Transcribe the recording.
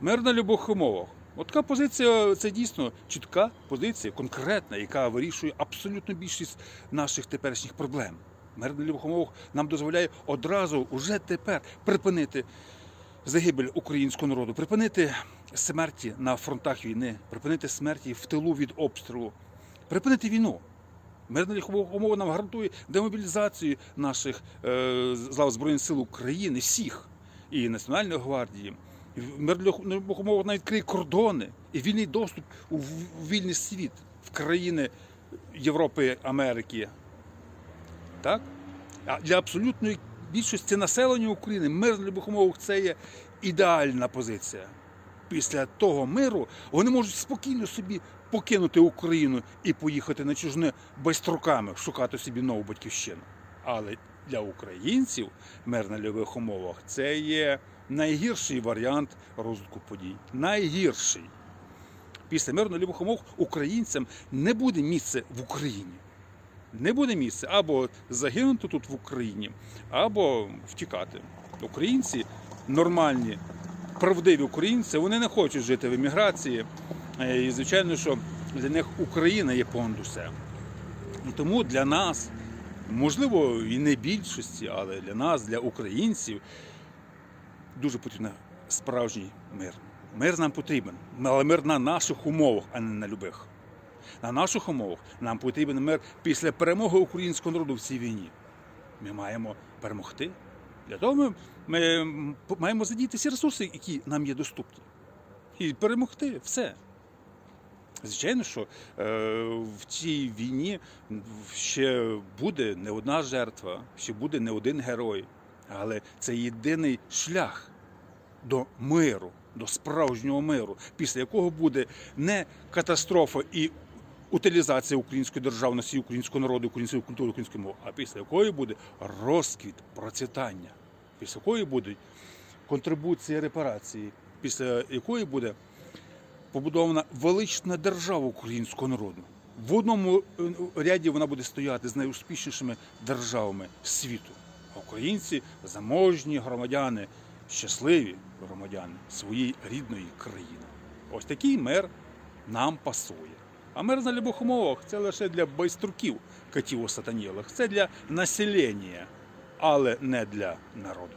Мир на любих умовах. От така позиція це дійсно чітка позиція, конкретна, яка вирішує абсолютно більшість наших теперішніх проблем. Мир на любих умовах нам дозволяє одразу, уже тепер, припинити загибель українського народу, припинити смерті на фронтах війни, припинити смерті в тилу від обстрілу, припинити війну. Мирна умова нам гарантує демобілізацію наших е, Збройних сил України, всіх, і Національної гвардії. Умовах навіть відкриє кордони і вільний доступ у вільний світ в країни Європи, Америки. Так? А для абсолютної більшості населення України мир на любих умовах це є ідеальна позиція. Після того миру вони можуть спокійно собі покинути Україну і поїхати на чужини байструками, шукати собі нову батьківщину. Але для українців мир на любих умовах це є найгірший варіант розвитку подій. Найгірший. Після миру на любих умовах українцям не буде місця в Україні. Не буде місця або загинути тут в Україні, або втікати. Українці нормальні, правдиві українці, вони не хочуть жити в еміграції. Е, І, звичайно, що для них Україна є понад. І тому для нас, можливо, і не більшості, але для нас, для українців, дуже потрібен справжній мир. Мир нам потрібен, але мир на наших умовах, а не на любих. На наших умовах нам потрібен мир після перемоги українського народу в цій війні. Ми маємо перемогти. Для того ми, ми маємо задіяти всі ресурси, які нам є доступні. І перемогти все. Звичайно, що е, в цій війні ще буде не одна жертва, ще буде не один герой. Але це єдиний шлях до миру, до справжнього миру, після якого буде не катастрофа і утилізація української державності, українського народу, української культури, української мови, а після якої буде розквіт, процвітання, після якої будуть контрибуції, репарації, після якої буде побудована велична держава українського народу. В одному е, ряді вона буде стояти з найуспішнішими державами світу. А українці заможні громадяни, щасливі громадяни своєї рідної країни. Ось такий мир нам пасує. А мир на любих умовах це лише для байструків катів осатанілих, це для населення, але не для народу.